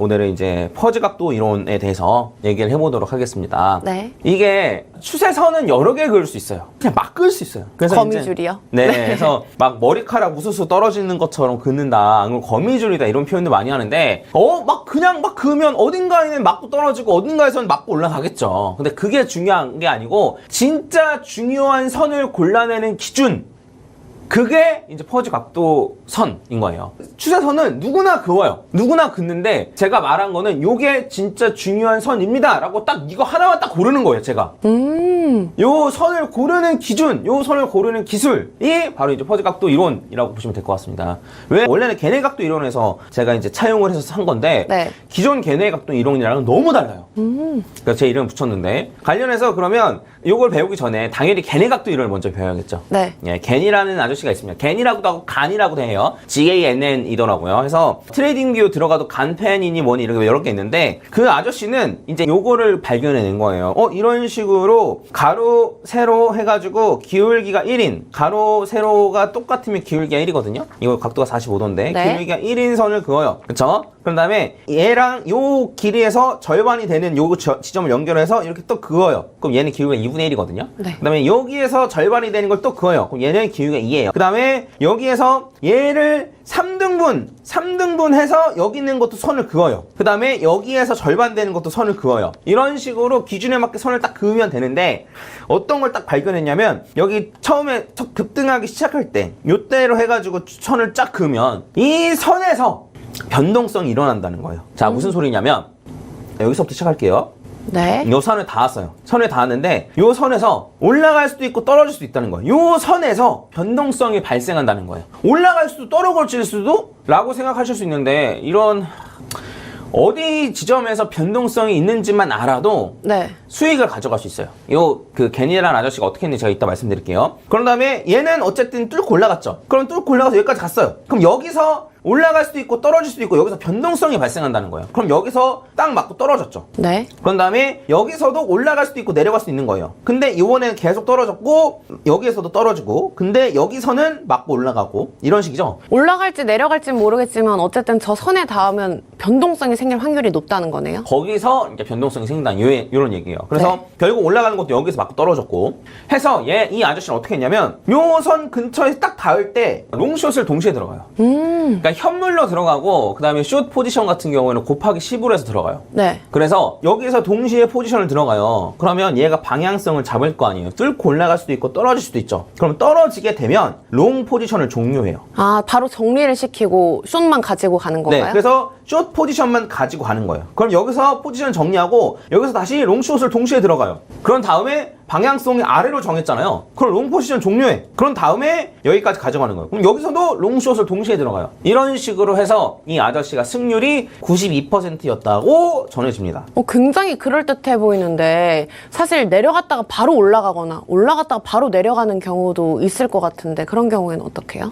오늘은 이제 퍼즈 각도 이론에 대해서 얘기를 해보도록 하겠습니다. 네. 이게 추세선은 여러 개 그을 수 있어요. 그냥 막 그을 수 있어요. 그래서 이제- 거미줄이요? 네, 그래서 막 머리카락 우수수 떨어지는 것처럼 긋는다, 거미줄이다 이런 표현도 많이 하는데, 어, 막 그냥 막 그으면 어딘가에는 맞고 떨어지고 어딘가에서는 맞고 올라가겠죠. 근데 그게 중요한 게 아니고, 진짜 중요한 선을 골라내는 기준, 그게 이제 퍼즈 각도 선인 거예요. 추세선은 누구나 그어요. 누구나 긋는데 제가 말한 거는 요게 진짜 중요한 선입니다. 라고 딱 이거 하나만 딱 고르는 거예요, 제가. 음. 요 선을 고르는 기준, 요 선을 고르는 기술이 바로 이제 퍼즈 각도 이론이라고 보시면 될 것 같습니다. 왜 원래는 개내 각도 이론에서 제가 이제 차용을 해서 한 건데 네. 기존 개내 각도 이론이랑은 너무 달라요. 음. 그래서 제 이름을 붙였는데 관련해서 그러면 요걸 배우기 전에 당연히 개내 각도 이론을 먼저 배워야겠죠. 네. 예, 겐이라는 아저씨가 있습니다. 겐이라고도 하고 간이라고도 해요. G-A-N-N이더라고요. 그래서 트레이딩 뷰 들어가도 간펜이니 뭐니 이렇게 여러 개 있는데 그 아저씨는 이제 요거를 발견해낸 거예요. 어, 이런 식으로 가로, 세로 해가지고 기울기가 1인, 가로, 세로가 똑같으면 기울기가 1이거든요. 이거 각도가 45도인데 네. 기울기가 1인 선을 그어요. 그쵸? 그런 다음에 얘랑 요 길이에서 절반이 되는 요 저- 지점을 연결해서 이렇게 또 그어요. 그럼 얘는 기울기가 2분의 1이거든요. 네. 그 다음에 여기에서 절반이 되는 걸 또 그어요. 그럼 얘는 기울기가 2예요. 그 다음에 여기에서 얘를 3등분, 3등분 해서 여기 있는 것도 선을 그어요. 그 다음에 여기에서 절반 되는 것도 선을 그어요. 이런 식으로 기준에 맞게 선을 딱 그으면 되는데 어떤 걸 딱 발견했냐면 여기 처음에 첫 급등하기 시작할 때 요때로 해가지고 선을 쫙 그으면 이 선에서 변동성이 일어난다는 거예요. 자, 무슨 소리냐면 여기서부터 시작할게요. 네. 요 선을 닿았어요. 선에 닿았는데 요 선에서 올라갈 수도 있고 떨어질 수도 있다는 거예요. 요 선에서 변동성이 발생한다는 거예요. 올라갈 수도 떨어질 수도 라고 생각하실 수 있는데 이런 어디 지점에서 변동성이 있는지만 알아도 네. 수익을 가져갈 수 있어요. 요그 개니라는 아저씨가 어떻게 했는지 제가 이따 말씀드릴게요. 그런 다음에 얘는 어쨌든 뚫고 올라갔죠. 그럼 뚫고 올라가서 여기까지 갔어요. 그럼 여기서 올라갈 수도 있고 떨어질 수도 있고 여기서 변동성이 발생한다는 거예요. 그럼 여기서 딱 맞고 떨어졌죠. 네. 그런 다음에 여기서도 올라갈 수도 있고 내려갈 수 있는 거예요. 근데 이번에는 계속 떨어졌고 여기에서도 떨어지고 근데 여기서는 맞고 올라가고 이런 식이죠. 올라갈지 내려갈지 모르겠지만 어쨌든 저 선에 닿으면 변동성이 생길 확률이 높다는 거네요. 거기서 이제 변동성이 생긴다 이런 얘기예요. 그래서 네. 결국 올라가는 것도 여기서 맞고 떨어졌고 해서 얘 이 아저씨는 어떻게 했냐면 요 선 근처에 딱 닿을 때 롱숏을 동시에 들어가요. 음. 그러니까 현물로 들어가고 그다음에 숏 포지션 같은 경우에는 곱하기 10으로 해서 들어가요. 네. 그래서 여기서 동시에 포지션을 들어가요. 그러면 얘가 방향성을 잡을 거 아니에요. 뚫고 올라갈 수도 있고 떨어질 수도 있죠. 그럼 떨어지게 되면 롱 포지션을 종료해요. 아, 바로 정리를 시키고 숏만 가지고 가는 건가요? 네, 그래서 숏 포지션만 가지고 가는 거예요. 그럼 여기서 포지션 정리하고 여기서 다시 롱 숏을 동시에 들어가요. 그런 다음에 방향성이 아래로 정했잖아요. 그럼 롱 포지션 종료해. 그런 다음에 여기까지 가져가는 거예요. 그럼 여기서도 롱 숏을 동시에 들어가요. 이런 식으로 해서 이 아저씨가 승률이 92%였다고 전해집니다. 어, 굉장히 그럴듯해 보이는데 사실 내려갔다가 바로 올라가거나 올라갔다가 바로 내려가는 경우도 있을 것 같은데 그런 경우에는 어떻게 해요?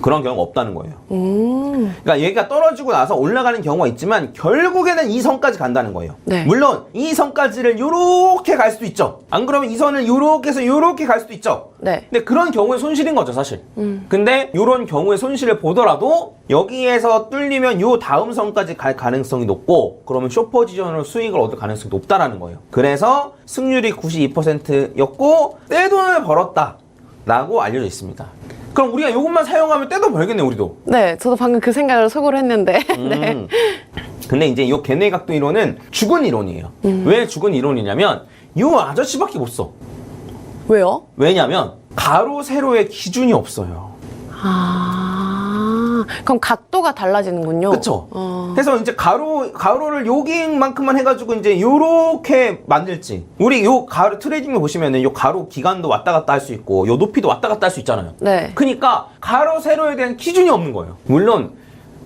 그런 경우가 없다는 거예요. 음. 그러니까 얘가 떨어지고 나서 올라가는 경우가 있지만 결국에는 이 선까지 간다는 거예요. 네. 물론 이 선까지를 요렇게 갈 수도 있죠. 안 그러면 이 선을 요렇게 해서 요렇게 갈 수도 있죠. 네. 근데 그런 경우에 손실인 거죠, 사실. 음. 근데 요런 경우에 손실을 보더라도 여기에서 뚫리면 요 다음 선까지 갈 가능성이 높고 그러면 쇼 포지션으로 수익을 얻을 가능성이 높다라는 거예요. 그래서 승률이 92%였고 떼돈을 벌었다 라고 알려져 있습니다. 그럼 우리가 요것만 사용하면 떼돈 벌겠네, 우리도. 네, 저도 방금 그 생각을 속으로 했는데. 네. 음. 근데 이제 이 개뇌 각도 이론은 죽은 이론이에요. 왜 죽은 이론이냐면 요 아저씨밖에 못 써. 왜요? 왜냐면 가로 세로의 기준이 없어요. 아, 그럼 각도가 달라지는군요. 그쵸? 어. 그래서 이제 가로 가로를 여기만큼만 해가지고 이제 요렇게 만들지. 우리 요 가로 트레이딩을 보시면은 요 가로 기간도 왔다 갔다 할 수 있고 요 높이도 왔다 갔다 할 수 있잖아요. 네. 그러니까 가로 세로에 대한 기준이 없는 거예요. 물론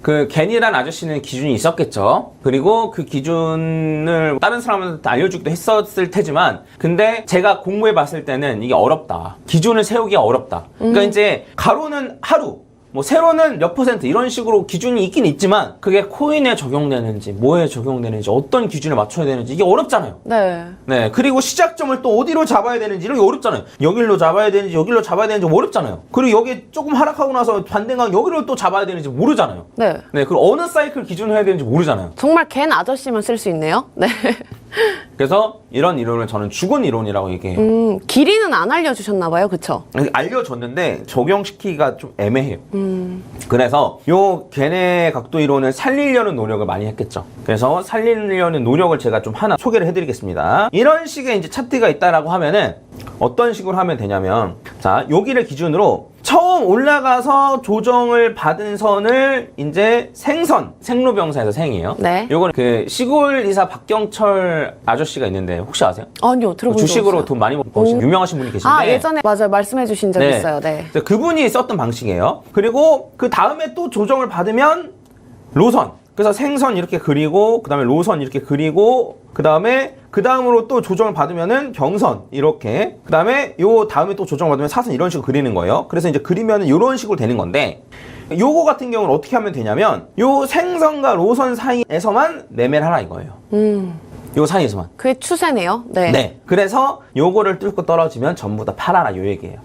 그 겐이란 아저씨는 기준이 있었겠죠. 그리고 그 기준을 다른 사람한테 알려주기도 했었을 테지만, 근데 제가 공부해 봤을 때는 이게 어렵다. 기준을 세우기가 어렵다. 그러니까 이제 가로는 하루, 뭐 세로는 몇 퍼센트 이런 식으로 기준이 있긴 있지만 그게 코인에 적용되는지 뭐에 적용되는지 어떤 기준에 맞춰야 되는지 이게 어렵잖아요. 네. 네, 그리고 시작점을 또 어디로 잡아야 되는지 이런 게 어렵잖아요. 여기로 잡아야 되는지 여기로 잡아야 되는지 어렵잖아요. 그리고 여기 조금 하락하고 나서 반대강 여기로 또 잡아야 되는지 모르잖아요. 네. 네, 그리고 어느 사이클 기준을 해야 되는지 모르잖아요. 정말 걘 아저씨만 쓸 수 있네요. 네. 그래서 이런 이론을 저는 죽은 이론이라고 얘기해요. 음, 길이는 안 알려주셨나 봐요. 그쵸? 알려줬는데 적용시키기가 좀 애매해요. 그래서 요 걔네 각도 이론을 살리려는 노력을 많이 했겠죠. 그래서 살리려는 노력을 제가 좀 하나 소개를 해드리겠습니다. 이런 식의 이제 차트가 있다라고 하면은 어떤 식으로 하면 되냐면 자 여기를 기준으로 처음 올라가서 조정을 받은 선을 이제 생선 생로병사에서 생이에요. 네. 요거는 그 시골 이사 박경철 아저씨가 있는데 혹시 아세요? 아니요, 들어본 적 주식으로 없어요. 돈 많이 버신 오. 유명하신 분이 계신데 아, 예전에 맞아요. 말씀해 주신 적 네. 있어요. 네. 그래서 그분이 썼던 방식이에요. 그리고 그 다음에 또 조정을 받으면 로선. 그래서 생선 이렇게 그리고 그다음에 로선 이렇게 그리고 그다음에 그 다음으로 또 조정을 받으면은 병선 이렇게 그 다음에 요 다음에 또 조정을 받으면 사선 이런 식으로 그리는 거예요. 그래서 이제 그리면은 이런 식으로 되는 건데 요거 같은 경우는 어떻게 하면 되냐면 요 생선과 로선 사이에서만 매매를 하라 이거예요. 음, 요 사이에서만. 그게 추세네요. 네. 네. 그래서 요거를 뚫고 떨어지면 전부 다 팔아라 요 얘기예요.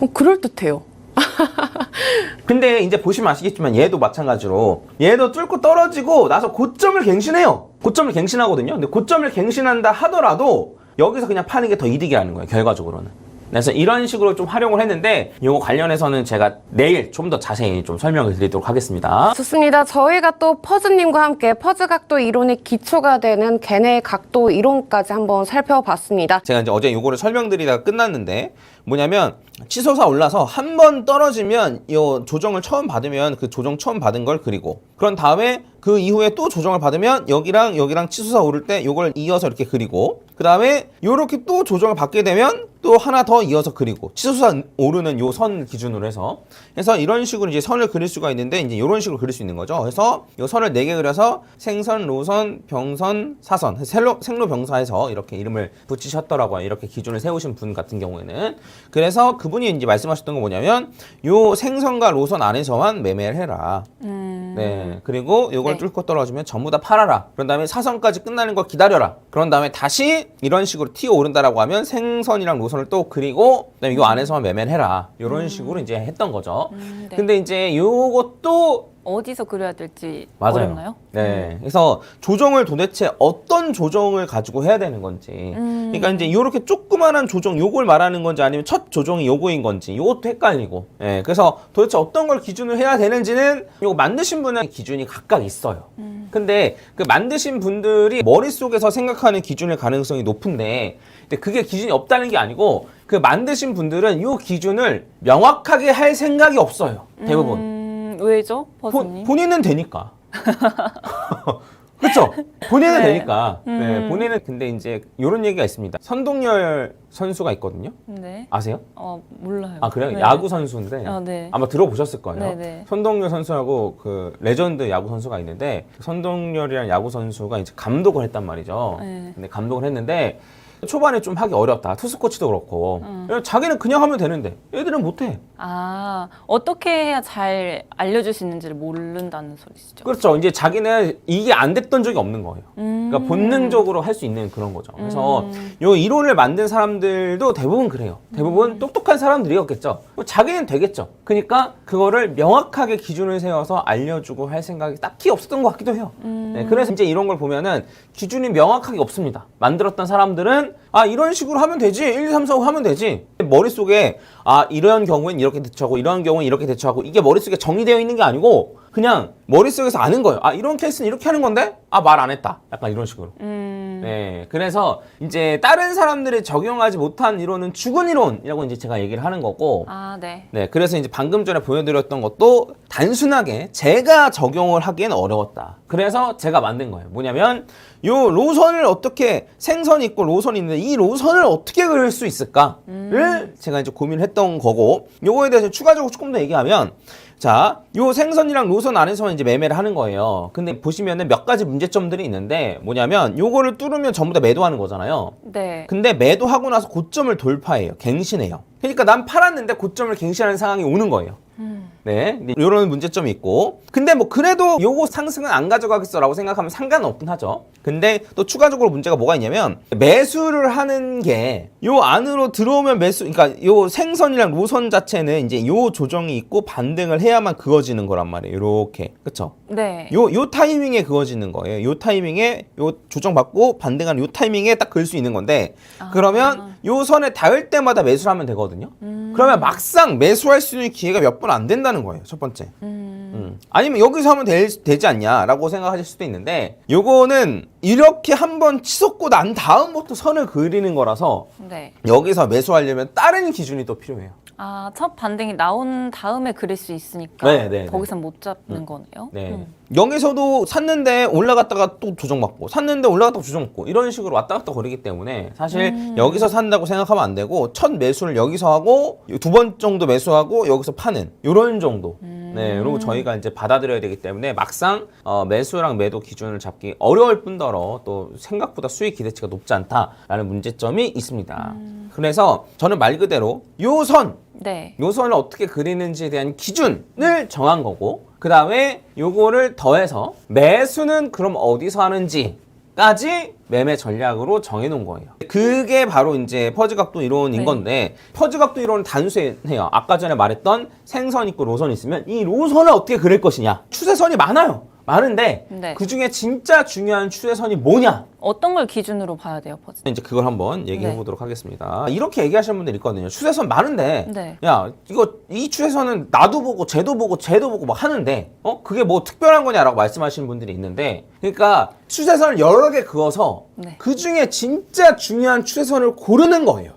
어, 그럴듯해요. 근데 이제 보시면 아시겠지만 얘도 마찬가지로 얘도 뚫고 떨어지고 나서 고점을 갱신해요. 고점을 갱신하거든요. 근데 고점을 갱신한다 하더라도 여기서 그냥 파는 게 더 이득이 라는 거예요. 결과적으로는. 그래서 이런 식으로 좀 활용을 했는데 이거 관련해서는 제가 내일 좀 더 자세히 좀 설명을 드리도록 하겠습니다. 좋습니다. 저희가 또 퍼즈님과 함께 퍼즈 각도 이론의 기초가 되는 걔네 각도 이론까지 한번 살펴봤습니다. 제가 이제 어제 요거를 설명드리다가 끝났는데 뭐냐면 치솟아 올라서 한 번 떨어지면 요 조정을 처음 받으면 그 조정 처음 받은 걸 그리고 그런 다음에 그 이후에 또 조정을 받으면 여기랑 여기랑 치솟아 오를 때 요걸 이어서 이렇게 그리고 그 다음에 요렇게 또 조정을 받게 되면 또 하나 더 이어서 그리고 치솟아 오르는 요 선 기준으로 해서 그래서 이런 식으로 이제 선을 그릴 수가 있는데 이제 이런 식으로 그릴 수 있는 거죠. 그래서 요 선을 네 개 그려서 생선, 로선, 병선, 사선 생로 생로 병사에서 이렇게 이름을 붙이셨더라고요. 이렇게 기준을 세우신 분 같은 경우에는 그래서 그분이 이제 말씀하셨던 거 뭐냐면 요 생선과 로선 안에서만 매매를 해라. 네. 그리고 요걸 네. 뚫고 떨어지면 전부 다 팔아라. 그런 다음에 사선까지 끝나는 걸 기다려라. 그런 다음에 다시 이런 식으로 튀어 오른다라고 하면 생선이랑 노선을 또 그리고 그다음에 요 안에서만 매매를 해라. 이런 식으로 이제 했던 거죠. 음, 네. 근데 이제 요것도 어디서 그려야 될지 맞아요. 어렵나요? 네. 그래서 조정을 도대체 어떤 조정을 가지고 해야 되는 건지. 음. 그러니까 이제 이렇게 조그만한 조정 요걸 말하는 건지 아니면 첫 조정이 요거인 건지 요것도 헷갈리고. 예. 그래서 도대체 어떤 걸 기준으로 해야 되는지는 요거 만드신 분의 기준이 각각 있어요. 근데 그 만드신 분들이 머릿속에서 생각하는 기준의 가능성이 높은데 근데 그게 기준이 없다는 게 아니고 그 만드신 분들은 요 기준을 명확하게 할 생각이 없어요. 대부분. 음, 왜죠, 본, 버스님? 본인은 되니까. 그렇죠. 본인은 네. 되니까. 네, 음. 본인은 근데 이제 이런 얘기가 있습니다. 선동열 선수가 있거든요. 네. 아세요? 어, 몰라요. 아 그래요? 네. 야구 선수인데 아, 네. 아마 들어보셨을 거예요. 네, 네. 선동열 선수하고 그 레전드 야구 선수가 있는데 선동열이라는 야구 선수가 이제 감독을 했단 말이죠. 네. 근데 감독을 했는데 초반에 좀 하기 어렵다. 투수 코치도 그렇고 음. 자기는 그냥 하면 되는데 애들은 못해. 아, 어떻게 해야 잘 알려주시는지를 모른다는 소리시죠? 그렇죠. 이제 자기는 이게 안 됐던 적이 없는 거예요. 음. 그러니까 본능적으로 할 수 있는 그런 거죠. 그래서 음. 요 이론을 만든 사람들도 대부분 그래요. 대부분 음. 똑똑한 사람들이었겠죠. 뭐 자기는 되겠죠. 그러니까 그거를 명확하게 기준을 세워서 알려주고 할 생각이 딱히 없었던 것 같기도 해요. 음. 네, 그래서 이제 이런 걸 보면은 기준이 명확하게 없습니다. 만들었던 사람들은 아 이런 식으로 하면 되지. 1, 2, 3, 4, 5 하면 되지. 머릿속에 아 이런 경우엔 이렇게 대처하고 이런 경우엔 이렇게 대처하고 이게 머릿속에 정리되어 있는 게 아니고 그냥 머릿속에서 아는 거예요. 아 이런 케이스는 이렇게 하는 건데 아 말 안 했다. 약간 이런 식으로. 음. 네, 그래서 이제 다른 사람들이 적용하지 못한 이론은 죽은 이론이라고 이제 제가 얘기를 하는 거고, 아, 네. 네, 그래서 이제 방금 전에 보여드렸던 것도 단순하게 제가 적용을 하기엔 어려웠다. 그래서 제가 만든 거예요. 뭐냐면 요 로선을 어떻게 생선이 있고 로선이 있는데 이 로선을 어떻게 그릴 수 있을까를 제가 이제 고민을 했던 거고, 요거에 대해서 추가적으로 조금 더 얘기하면. 자, 요 생선이랑 로선 안에서만 이제 매매를 하는 거예요. 근데 보시면은 몇 가지 문제점들이 있는데 뭐냐면 요거를 뚫으면 전부 다 매도하는 거잖아요. 네. 근데 매도하고 나서 고점을 돌파해요. 갱신해요. 그러니까 난 팔았는데 고점을 갱신하는 상황이 오는 거예요. 음. 네, 이런 문제점이 있고. 근데 뭐 그래도 요거 상승은 안 가져가겠어라고 생각하면 상관은 없긴 하죠. 근데 또 추가적으로 문제가 뭐가 있냐면 매수를 하는 게 요 안으로 들어오면 매수, 그러니까 요 생선이랑 로선 자체는 이제 요 조정이 있고 반등을 해야만 그어지는 거란 말이에요. 요렇게. 그쵸? 네. 요, 요 타이밍에 그어지는 거예요. 요 타이밍에 요 조정 받고 반등하는 요 타이밍에 딱 그을 수 있는 건데 그러면 요 선에 닿을 때마다 매수를 하면 되거든요. 그러면 막상 매수할 수 있는 기회가 몇 번 안 된다는 거예요. 첫 번째. 음. 아니면 여기서 하면 될- 되지 않냐라고 생각하실 수도 있는데 요거는 이렇게 한번 치솟고 난 다음부터 선을 그리는 거라서 네. 여기서 매수하려면 다른 기준이 또 필요해요. 아, 첫 반등이 나온 다음에 그릴 수 있으니까 네, 네, 네. 거기선 못 잡는 거네요. 네. 음. 여기서도 샀는데 올라갔다가 또 조정 받고 샀는데 올라갔다가 조정 받고 이런 식으로 왔다 갔다 거리기 때문에 사실 여기서 산다고 생각하면 안 되고 첫 매수를 여기서 하고 두 번 정도 매수하고 여기서 파는 이런 정도. 네, 그리고 저희가 이제 받아들여야 되기 때문에 막상 어, 매수랑 매도 기준을 잡기 어려울 뿐더러 또 생각보다 수익 기대치가 높지 않다라는 문제점이 있습니다. 그래서 저는 말 그대로 요 선, 네. 요선을 어떻게 그리는지에 대한 기준을 정한 거고 그 다음에 요거를 더해서 매수는 그럼 어디서 하는지 까지 매매 전략으로 정해놓은 거예요. 그게 바로 이제 퍼즈각도 이론인 네. 건데 퍼즈각도 이론은 단순해요. 아까 전에 말했던 생선 있고 로선 있으면 이 로선을 어떻게 그릴 것이냐 추세선이 많아요. 많은데 네. 그 중에 진짜 중요한 추세선이 뭐냐 어떤 걸 기준으로 봐야 돼요, 퍼즐? 이제 그걸 한번 얘기해 네. 보도록 하겠습니다. 이렇게 얘기하시는 분들 있거든요. 추세선 많은데, 네. 야 이거 이 추세선은 나도 보고 쟤도 보고 쟤도 보고 막 하는데, 어 그게 뭐 특별한 거냐라고 말씀하시는 분들이 있는데, 그러니까 추세선을 여러 개 그어서 네. 그 중에 진짜 중요한 추세선을 고르는 거예요.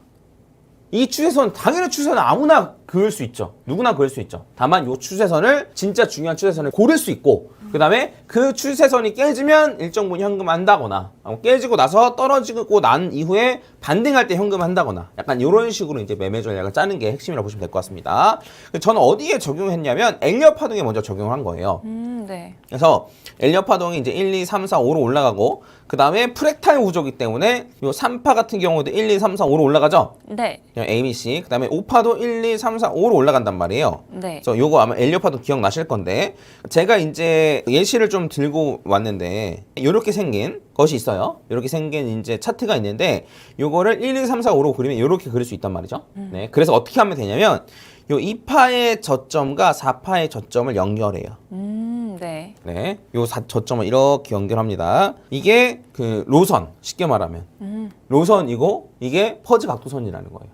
이 추세선 당연히 추세선 아무나 그을 수 있죠. 누구나 그을 수 있죠. 다만 이 추세선을 진짜 중요한 추세선을 고를 수 있고 그 다음에 그 추세선이 깨지면 일정 부분 현금 한다거나 어, 깨지고 나서 떨어지고 난 이후에 반등할 때 현금 한다거나 약간 이런 식으로 이제 매매 전략을 짜는 게 핵심이라고 보시면 될 것 같습니다. 저는 어디에 적용했냐면 엘리엇 파동에 먼저 적용을 한 거예요. 음, 네. 그래서 엘리엇 파동이 이제 1, 2, 3, 4, 5로 올라가고 그 다음에 프랙탈 구조기 때문에 요 3파 같은 경우도 1, 2, 3, 4, 5로 올라가죠. 네. A, B, C. 그 다음에 5파도 1, 2, 3, 4, 5로 올라간단 말이에요. 네. 그래서 요거 아마 엘리엇 파동 기억나실 건데 제가 이제 예시를 좀 들고 왔는데 요렇게 생긴 것이 있어요. 요렇게 생긴 이제 차트가 있는데 요거를 1, 2, 3, 4, 5로 그리면 요렇게 그릴 수 있단 말이죠. 네. 그래서 어떻게 하면 되냐면 요 2파의 저점과 4파의 저점을 연결해요. 음, 네. 네, 요 사- 저점을 이렇게 연결합니다. 이게 그 로선, 쉽게 말하면 음. 로선이고 이게 퍼즈 각도선이라는 거예요.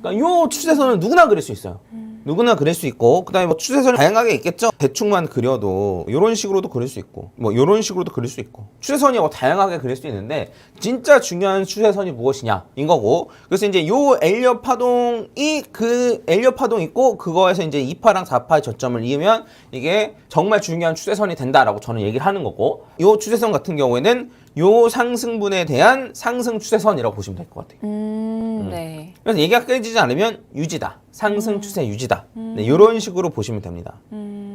그러니까 요 추세선은 누구나 그릴 수 있어요. 누구나 그릴 수 있고 그다음에 뭐 추세선이 다양하게 있겠죠. 대충만 그려도 이런 식으로도 그릴 수 있고 뭐 이런 식으로도 그릴 수 있고. 추세선이 뭐 다양하게 그릴 수 있는데 진짜 중요한 추세선이 무엇이냐 인 거고. 그래서 이제 요 엘리엇 파동이 그 엘리엇 파동 있고 그거에서 이제 2파랑 4파의 저점을 이으면 이게 정말 중요한 추세선이 된다라고 저는 얘기를 하는 거고. 요 추세선 같은 경우에는 요 상승분에 대한 상승 추세선이라고 보시면 될 것 같아요. 음, 네. 그래서 얘기가 깨지지 않으면 유지다. 상승 추세 유지다. 네, 이런 식으로 보시면 됩니다. 음, 좀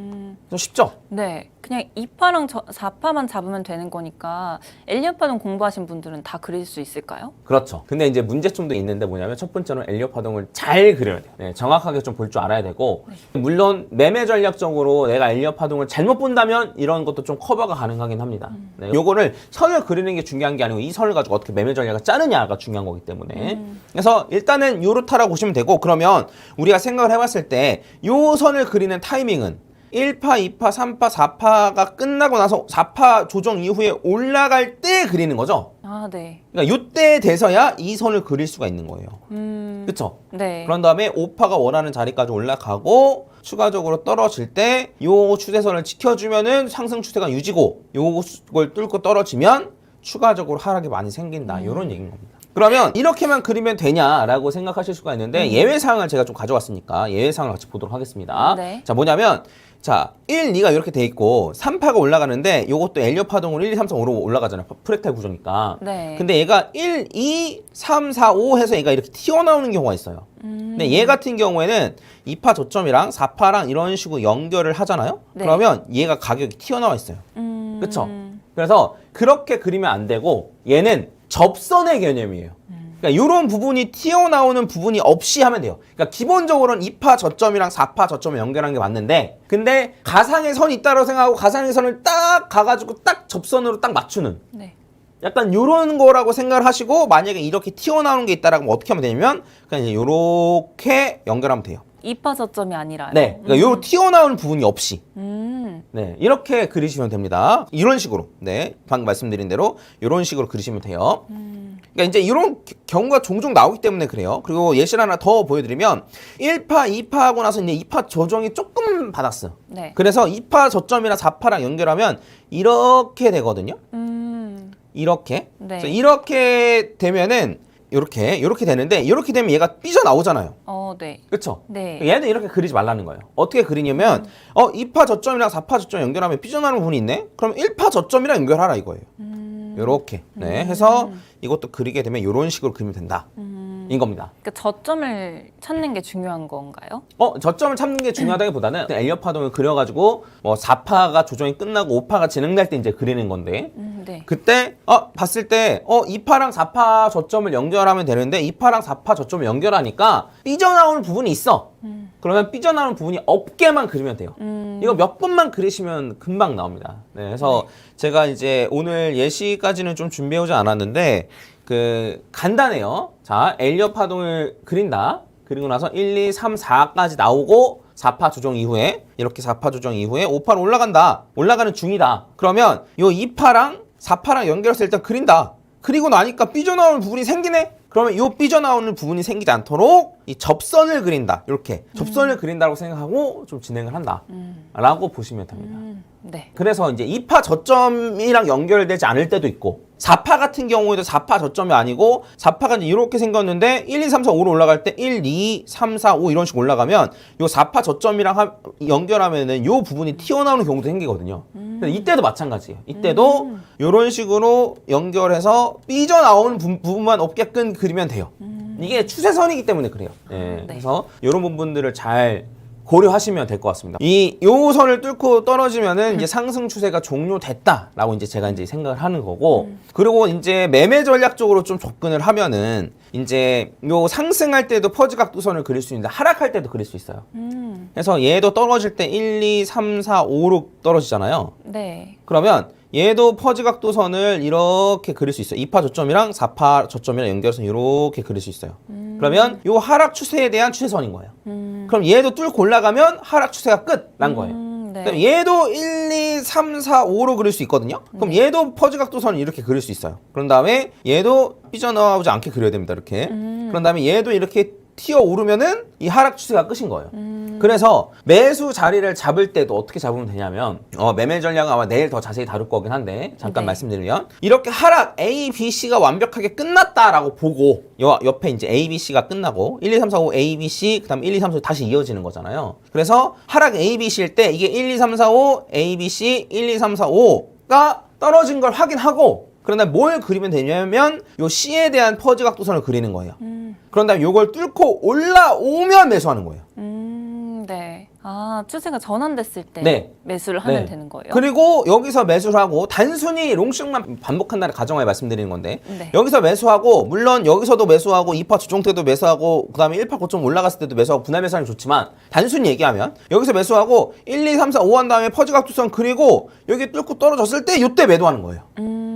쉽죠? 네. 그냥 2파랑 4파만 잡으면 되는 거니까 엘리엇 파동 공부하신 분들은 다 그릴 수 있을까요? 그렇죠. 근데 이제 문제점도 있는데 뭐냐면 첫 번째는 엘리엇 파동을 잘 그려야 돼요. 네, 정확하게 좀 볼 줄 알아야 되고 물론 매매 전략적으로 내가 엘리엇 파동을 잘못 본다면 이런 것도 좀 커버가 가능하긴 합니다. 네, 요거를 선을 그리는 게 중요한 게 아니고 이 선을 가지고 어떻게 매매 전략을 짜느냐가 중요한 거기 때문에 그래서 일단은 요렇다라고 보시면 되고 그러면 우리가 생각을 해봤을 때 요 선을 그리는 타이밍은 1파, 2파, 3파, 4파가 끝나고 나서 4파 조정 이후에 올라갈 때 그리는 거죠. 아, 네. 그러니까 요때 돼서야 이 선을 그릴 수가 있는 거예요. 음, 그쵸? 네. 그런 다음에 5파가 원하는 자리까지 올라가고 추가적으로 떨어질 때 요 추세선을 지켜주면은 상승 추세가 유지고 요걸 뚫고 떨어지면 추가적으로 하락이 많이 생긴다. 요런 얘기인 겁니다. 그러면 이렇게만 그리면 되냐라고 생각하실 수가 있는데 예외 사항을 제가 좀 가져왔으니까 예외 사항을 같이 보도록 하겠습니다. 네. 자, 뭐냐면 자, 1, 2가 이렇게 돼 있고 3파가 올라가는데 요것도 엘리엇 파동으로 1, 2, 3, 4, 5로 올라가잖아요. 프랙탈 구조니까. 네. 근데 얘가 1, 2, 3, 4, 5 해서 얘가 이렇게 튀어나오는 경우가 있어요. 음, 근데 얘 같은 경우에는 2파 저점이랑 4파랑 이런 식으로 연결을 하잖아요. 네. 그러면 얘가 가격이 튀어나와 있어요. 음, 그쵸? 그래서 그렇게 그리면 안 되고 얘는 접선의 개념이에요. 음. 그러니까 이런 부분이 튀어나오는 부분이 없이 하면 돼요. 그러니까 기본적으로는 2파 저점이랑 4파 저점을 연결하는 게 맞는데 근데 가상의 선이 있다고 생각하고 가상의 선을 딱 가가지고 딱 접선으로 딱 맞추는 네. 약간 요런 거라고 생각을 하시고 만약에 이렇게 튀어나오는 게 있다라고 하면 어떻게 하면 되냐면 그냥 이제 요렇게 연결하면 돼요. 2파 저점이 아니라요. 네. 그러니까 요 튀어나오는 부분이 없이 음. 네, 이렇게 그리시면 됩니다. 이런 식으로. 네. 방금 말씀드린 대로 이런 식으로 그리시면 돼요. 그러니까 이제 이런 기- 경우가 종종 나오기 때문에 그래요. 그리고 예시를 하나 더 보여드리면 1파, 2파 하고 나서 이제 2파 조정이 조금 받았어. 네. 그래서 2파 저점이랑 4파랑 연결하면 이렇게 되거든요. 음. 이렇게. 네. 그래서 이렇게 되면은 이렇게 이렇게 되는데 이렇게 되면 얘가 삐져 나오잖아요. 어, 네. 그렇죠? 네. 얘는 이렇게 그리지 말라는 거예요. 어떻게 그리냐면 어 2파 저점이랑 4파 저점 연결하면 삐져나오는 부분이 있네. 그럼 1파 저점이랑 연결하라 이거예요. 음. 요렇게. 네. 해서 이것도 그리게 되면 요런 식으로 그리면 된다. 음. 인 겁니다. 그러니까 저점을 찾는 게 중요한 건가요? 어, 저점을 찾는 게 중요하다기보다는 엘리어 파동을 그려가지고 뭐 4파가 조정이 끝나고 5파가 진행될 때 이제 그리는 건데 음, 네. 그때 어 봤을 때어 2파랑 4파 저점을 연결하면 되는데 2파랑 4파 저점을 연결하니까 삐져나오는 부분이 있어. 그러면 삐져나오는 부분이 없게만 그리면 돼요. 음. 이거 몇 번만 그리시면 금방 나옵니다. 네, 그래서 제가 이제 오늘 예시까지는 좀 준비해오지 않았는데 그 간단해요. 자, 엘리어 파동을 그린다. 그리고 나서 1, 2, 3, 4까지 나오고 4파 조정 이후에 이렇게 4파 조정 이후에 5파로 올라간다. 올라가는 중이다. 그러면 요 2파랑 4파랑 연결해서 일단 그린다. 그리고 나니까 삐져나오는 부분이 생기네? 그러면 이 삐져나오는 부분이 생기지 않도록 이 접선을 그린다. 이렇게 접선을 그린다고 생각하고 좀 진행을 한다. 라고 보시면 됩니다. 음, 네. 그래서 이제 2파 저점이랑 연결되지 않을 때도 있고 4파 같은 경우에도 4파 저점이 아니고 4파가 이제 이렇게 생겼는데 1, 2, 3, 4, 5로 올라갈 때 1, 2, 3, 4, 5 이런 식으로 올라가면 요 4파 저점이랑 하- 연결하면은 요 부분이 튀어나오는 경우도 생기거든요. 근데 이때도 마찬가지예요. 이때도 요런 식으로 연결해서 삐져나오는 부, 부분만 없게끔 그리면 돼요. 이게 추세선이기 때문에 그래요. 예, 그래서 이런 부분들을 잘 고려하시면 될 것 같습니다. 이 요 선을 뚫고 떨어지면은 이제 상승 추세가 종료됐다라고 이제 제가 이제 생각을 하는 거고 그리고 이제 매매 전략적으로 좀 접근을 하면은 이제 요 상승할 때도 퍼즈 각도선을 그릴 수 있는데 하락할 때도 그릴 수 있어요. 음, 그래서 얘도 떨어질 때 1, 2, 3, 4, 5로 떨어지잖아요. 네. 그러면 얘도 퍼즈 각도선을 이렇게 그릴 수 있어요. 2파 저점이랑 4파 저점이랑 연결해서 이렇게 그릴 수 있어요. 그러면 요 하락 추세에 대한 추세선인 거예요. 음, 그럼 얘도 뚫고 올라가면 하락 추세가 끝 난 거예요. 음, 네. 그럼 얘도 1, 2, 3, 4, 5로 그릴 수 있거든요. 그럼 얘도 퍼즈 각도선을 이렇게 그릴 수 있어요. 그런 다음에 얘도 삐져나오지 않게 그려야 됩니다. 이렇게. 그런 다음에 얘도 이렇게 튀어 오르면은 이 하락 추세가 끝인 거예요. 그래서 매수 자리를 잡을 때도 어떻게 잡으면 되냐면 어, 매매 전략은 아마 내일 더 자세히 다룰 거긴 한데 잠깐 네. 말씀드리면 이렇게 하락 A, B, C가 완벽하게 끝났다라고 보고 여, 옆에 이제 A, B, C가 끝나고 1, 2, 3, 4, 5 A, B, C 그다음 1, 2, 3, 4 다시 이어지는 거잖아요. 그래서 하락 A, B, C일 때 이게 1, 2, 3, 4, 5 A, B, C 1, 2, 3, 4, 5가 떨어진 걸 확인하고 그러나 뭘 그리면 되냐면 요 C에 대한 퍼즈 각도선을 그리는 거예요. 그런 다음에 요걸 뚫고 올라오면 매수하는 거예요. 음, 네. 아, 추세가 전환됐을 때 네. 매수를 하면 네. 되는 거예요? 그리고 여기서 매수를 하고 단순히 롱식만 반복한다는 가정하에 말씀드리는 건데 네. 여기서 매수하고 물론 여기서도 매수하고 2파 조정 때도 매수하고 그다음에 1파 고점 올라갔을 때도 매수하고 분할 매수하는 게 좋지만 단순히 얘기하면 여기서 매수하고 1, 2, 3, 4, 5 한 다음에 퍼즈 각도선 그리고 여기 뚫고 떨어졌을 때 요때 매도하는 거예요. 음,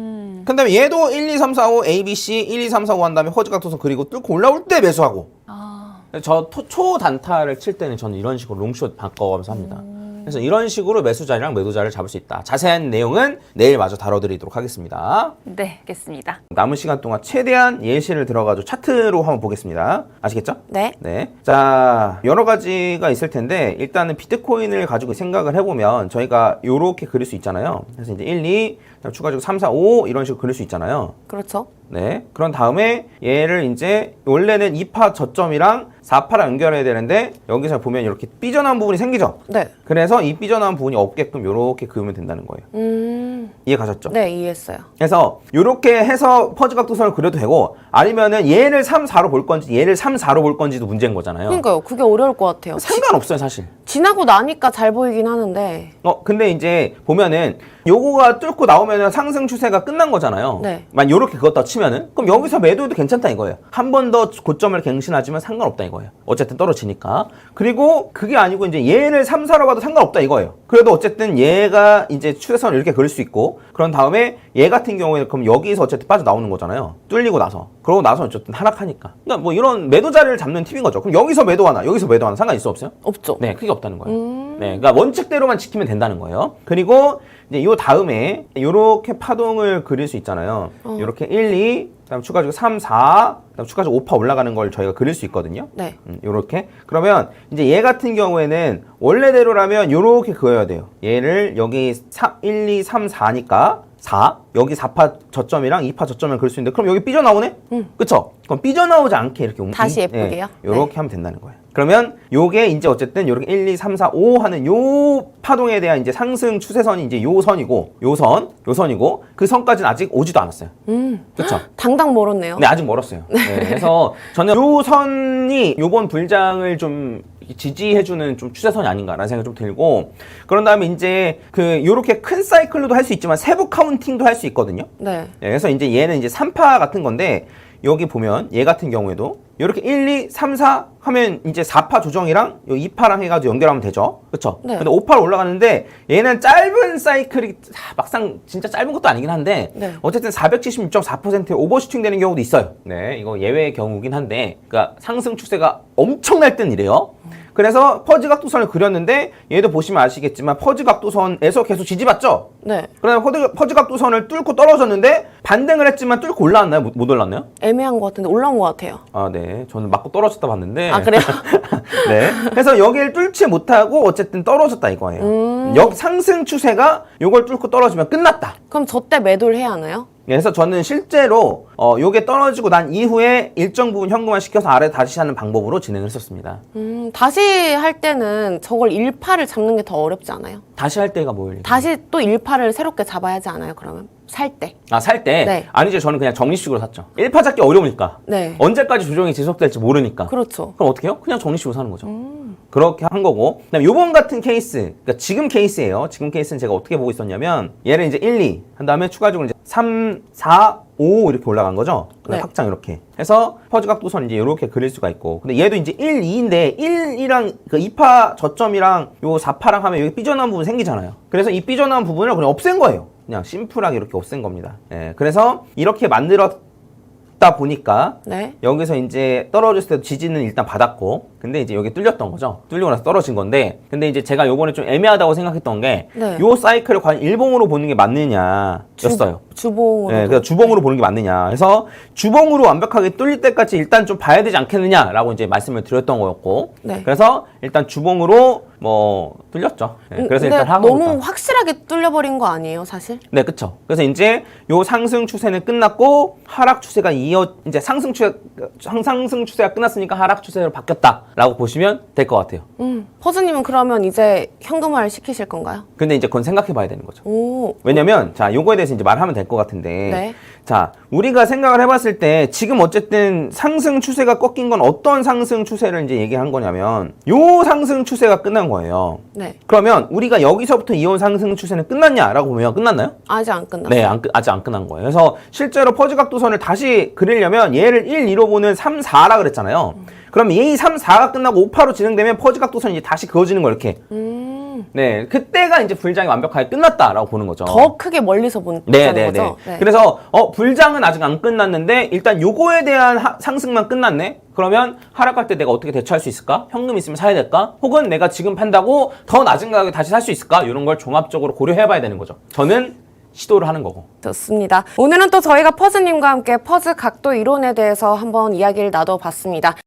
그 다음에 얘도 1, 2, 3, 4, 5 A, B, C 1, 2, 3, 4, 5 한 다음에 퍼즈 각도선 그리고 뚫고 올라올 때 매수하고 아, 저 토- 초단타를 칠 때는 저는 이런 식으로 롱숏 바꿔가면서 합니다. 그래서 이런 식으로 매수 자리랑 매도 자리를 잡을 수 있다. 자세한 내용은 내일 마저 다뤄드리도록 하겠습니다. 네, 알겠습니다. 남은 시간 동안 최대한 예시를 들어가지고 차트로 한번 보겠습니다. 아시겠죠? 네. 네. 자, 여러 가지가 있을 텐데, 일단은 비트코인을 가지고 생각을 해보면, 저희가 요렇게 그릴 수 있잖아요. 그래서 이제 1, 2, 그다음 추가적으로 3, 4, 5 이런 식으로 그릴 수 있잖아요. 그렇죠. 네. 그런 다음에 얘를 이제 원래는 2파 저점이랑 4파랑 연결해야 되는데 여기서 보면 이렇게 삐져나온 부분이 생기죠. 네. 그래서 이 삐져나온 부분이 없게끔 이렇게 그으면 된다는 거예요. 음. 이해 가셨죠? 네, 이해했어요. 그래서 이렇게 해서 퍼즈 각도선을 그려도 되고 아니면은 얘를 3, 4로 볼 건지 얘를 3, 4로 볼 건지도 문제인 거잖아요. 그러니까요. 그게 어려울 것 같아요. 상관없어요, 사실. 지나고 나니까 잘 보이긴 하는데. 어, 근데 이제 보면은 요거가 뚫고 나오면은 상승 추세가 끝난 거잖아요. 네. 만 요렇게 그었다 치면은 그럼 여기서 매도해도 괜찮다 이거예요. 한 번 더 고점을 갱신하지만 상관없다 이거예요. 어쨌든 떨어지니까. 그리고 그게 아니고 이제 얘를 3, 4로 봐도 상관없다 이거예요. 그래도 어쨌든 얘가 이제 추세선을 이렇게 그릴 수 있고 그런 다음에 얘 같은 경우에는 그럼 여기서 어쨌든 빠져 나오는 거잖아요. 뚫리고 나서. 그러고 나서 어쨌든 하락하니까. 그러니까 뭐 이런 매도 자리를 잡는 팁인 거죠. 그럼 여기서 매도 하나, 여기서 매도 하나 상관 있어 없어요? 없죠. 네, 크게 없다는 거예요. 음. 네, 그러니까 원칙대로만 지키면 된다는 거예요. 그리고 이제 요 다음에 요렇게 파동을 그릴 수 있잖아요. 어. 요렇게 1, 2, 그다음 추가적으로 3, 4, 그다음 추가적으로 5파 올라가는 걸 저희가 그릴 수 있거든요. 네. 음, 요렇게. 그러면 이제 얘 같은 경우에는 원래대로라면 요렇게 그어야 돼요. 얘를 여기 3, 1, 2, 3, 4니까 4. 여기 4파 저점이랑 2파 저점을 그릴 수 있는데 그럼 여기 삐져나오네? 음. 그쵸? 그럼 삐져나오지 않게 이렇게 옮- 다시 이- 예쁘게요? 예, 요렇게 하면 된다는 거예요. 그러면 요게 이제 어쨌든 요렇게 1, 2, 3, 4, 5 하는 요 파동에 대한 이제 상승 추세선이 이제 요 선이고 요 선, 요 선이고 그 선까지는 아직 오지도 않았어요. 음. 그쵸? 당당 멀었네요. 네, 아직 멀었어요. 네, 그래서 저는 요 선이 요번 불장을 좀 지지해주는 좀 추세선이 아닌가라는 생각이 좀 들고 그런 다음에 이제 그 요렇게 큰 사이클로도 할 수 있지만 세부 카운팅도 할 수 있거든요. 네. 네, 그래서 이제 얘는 이제 3파 같은 건데 여기 보면 얘 같은 경우에도 이렇게 1, 2, 3, 4 하면 이제 4파 조정이랑 요 2파랑 해가지고 연결하면 되죠. 그쵸? 네. 근데 5파로 올라가는데 얘는 짧은 사이클이 아, 막상 진짜 짧은 것도 아니긴 한데 네. 어쨌든 476.4%의 오버슈팅 되는 경우도 있어요. 네, 이거 예외의 경우긴 한데 그러니까 상승 추세가 엄청날 땐 이래요. 그래서 퍼즈 각도선을 그렸는데 얘도 보시면 아시겠지만 퍼즈 각도선에서 계속 지지받죠? 네. 그다음에 퍼즈, 퍼즈 각도선을 뚫고 떨어졌는데 반등을 했지만 뚫고 올라왔나요? 못, 못 올랐나요? 애매한 것 같은데 올라온 것 같아요. 아, 네. 저는 맞고 떨어졌다 봤는데. 아, 그래요? 네. 그래서 여기를 뚫지 못하고 어쨌든 떨어졌다 이거예요. 음. 역 상승 추세가 요걸 뚫고 떨어지면 끝났다. 그럼 저 때 매도를 해야 하나요? 그래서 저는 실제로 어 요게 떨어지고 난 이후에 일정 부분 현금화 시켜서 아래 다시 하는 방법으로 진행을 했었습니다. 음, 다시 할 때는 저걸 1파를 잡는 게 더 어렵지 않아요? 다시 할 때가 뭐예요? 다시 또 1파를 새롭게 잡아야 하지 않아요, 그러면? 살 때. 아, 살 때? 네. 아니죠. 저는 그냥 정리식으로 샀죠. 1파 잡기 어려우니까. 네. 언제까지 조정이 지속될지 모르니까. 그렇죠. 그럼 어떻게 해요? 그냥 정리식으로 사는 거죠. 음. 그렇게 한 거고. 그다음 요번 같은 케이스, 그러니까 지금 케이스예요. 지금 케이스는 제가 어떻게 보고 있었냐면 얘를 이제 1, 2, 한 다음에 추가적으로 이제 3, 4, 5 이렇게 올라간 거죠. 네. 확장 이렇게 해서 퍼즈 각도선 이제 이렇게 그릴 수가 있고. 근데 얘도 이제 1, 2인데 1이랑 그 2파 저점이랑 요 4파랑 하면 여기 삐져나온 부분 생기잖아요. 그래서 이 삐져나온 부분을 그냥 없앤 거예요. 그냥 심플하게 이렇게 없앤 겁니다. 예. 그래서 이렇게 만들었다 보니까 네. 여기서 이제 떨어졌을 때도 지지는 일단 받았고 근데 이제 여기 뚫렸던 거죠 뚫리고 나서 떨어진 건데 근데 이제 제가 요번에 좀 애매하다고 생각했던 게요 네. 사이클을 과연 일봉으로 보는 게 맞느냐였어요 주봉으로. 네, 그래서 주봉으로 보는 게 맞느냐. 그래서 주봉으로 완벽하게 뚫릴 때까지 일단 좀 봐야 되지 않겠느냐라고 이제 말씀을 드렸던 거였고. 네. 그래서 일단 주봉으로 뭐 뚫렸죠. 네, 음, 그래서 근데 일단 하고 너무 있다. 확실하게 뚫려버린 거 아니에요, 사실? 네, 그쵸. 그래서 이제 요 상승 추세는 끝났고 하락 추세가 이어 이제 상승 추세 상승 추세가 끝났으니까 하락 추세로 바뀌었다 라고 보시면 될 것 같아요. 음. 퍼즈님은 그러면 이제 현금화를 시키실 건가요? 근데 이제 그건 생각해 봐야 되는 거죠. 오. 왜냐면 자 요거에 대해서 이제 말하면 될 것 같은데 네. 자 우리가 생각을 해봤을 때 지금 어쨌든 상승 추세가 꺾인 건 어떤 상승 추세를 이제 얘기한 거냐면 요 상승 추세가 끝난 거예요. 네. 그러면 우리가 여기서부터 이온 상승 추세는 끝났냐라고 보면 끝났나요? 아직 안 끝났어요. 네, 안, 끝- 아직 안 끝난 거예요. 그래서 실제로 퍼즈 각도선을 다시 그리려면 얘를 1, 2로 보는 3, 4라 그랬잖아요. 그러면 얘 2, 3, 4가 끝나고 5파로 진행되면 퍼즈 각도선이 이제 다시 그어지는 거 이렇게. 음. 네, 그때가 이제 불장이 완벽하게 끝났다라고 보는 거죠. 더 크게 멀리서 보는 네, 네, 네. 거죠? 네. 그래서 어 불장은 아직 안 끝났는데 일단 요거에 대한 하- 상승만 끝났네. 그러면 하락할 때 내가 어떻게 대처할 수 있을까? 현금 있으면 사야 될까? 혹은 내가 지금 판다고 더 낮은 가격에 다시 살 수 있을까? 이런 걸 종합적으로 고려해봐야 되는 거죠. 저는 시도를 하는 거고. 좋습니다. 오늘은 또 저희가 퍼즈님과 함께 퍼즈 각도 이론에 대해서 한번 이야기를 나눠봤습니다.